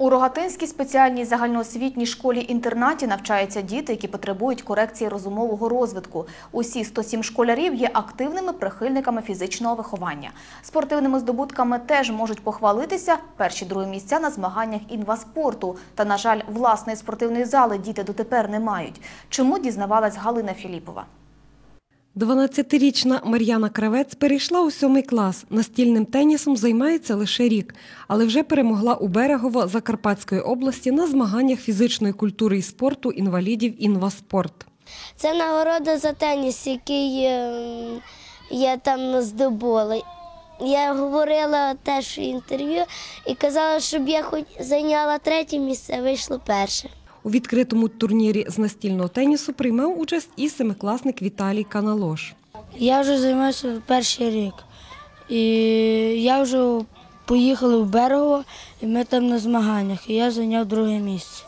У Рогатинській спеціальній загальноосвітній школі-інтернаті навчаються діти, які потребують корекції розумового розвитку. Усі 107 школярів є активними прихильниками фізичного виховання. Спортивними здобутками теж можуть похвалитися перші другі місця на змаганнях інваспорту. Та, на жаль, власної спортивної зали діти дотепер не мають. Чому дізнавалась Галина Філіпова? 12-річна Мар'яна Кравець перейшла у сьомий клас. Настільним тенісом займається лише рік, але вже перемогла у Берегово Закарпатської області на змаганнях фізичної культури і спорту інвалідів «Інваспорт». Це нагорода за теніс, який ем, я там здобула. Я говорила теж інтерв'ю і казала, щоб я хоч зайняла третє місце, вийшло перше. У відкритому турнірі з настільного тенісу приймав участь і семикласник Віталій Каналош. Я вже займаюся перший рік. І я вже поїхала в Берегово, і ми там на змаганнях, і я зайняв друге місце.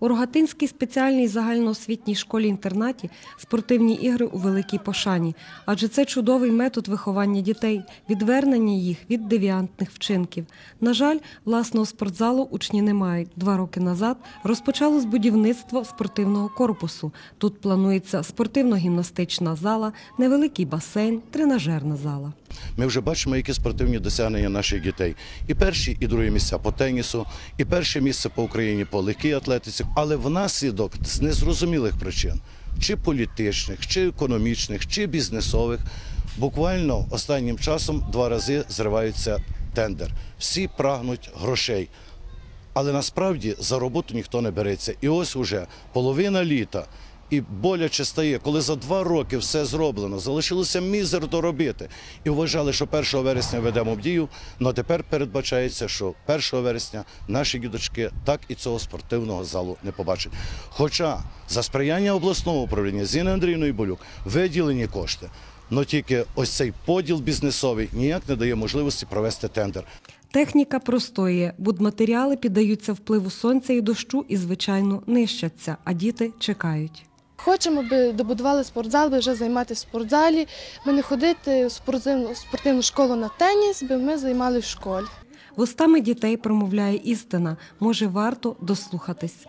У Рогатинській спеціальній загальноосвітній школі-інтернаті спортивні ігри у великій пошані, адже це чудовий метод виховання дітей, відвернення їх від девіантних вчинків. На жаль, власного спортзалу учні не мають. Два роки назад розпочалось будівництво спортивного корпусу. Тут планується спортивно-гімнастична зала, невеликий басейн, тренажерна зала. Ми вже бачимо, які спортивні досягнення наших дітей. І перші, і другі місця по тенісу, і перше місце по Україні по легкій атлетиці. Але внаслідок з незрозумілих причин, чи політичних, чи економічних, чи бізнесових, буквально останнім часом два рази зривається тендер. Всі прагнуть грошей. Але насправді за роботу ніхто не береться. І ось уже половина літа. І боляче стає, коли за два роки все зроблено, залишилося мізер доробити. І вважали, що 1 вересня ведемо в дію, але тепер передбачається, що 1 вересня наші діточки так і цього спортивного залу не побачать. Хоча за сприяння обласного управління Зіни Андрійної Болюк виділені кошти, але тільки ось цей поділ бізнесовий ніяк не дає можливості провести тендер. Техніка простоює, будматеріали піддаються впливу сонця і дощу і, звичайно, нищаться, а діти чекають. Хочемо, би добудували спортзал, би вже займатися в спортзалі. Ми не ходити в спортивну, спортивну школу на теніс, би ми займалися в школі. Вустами дітей промовляє істина. Може, варто дослухатись.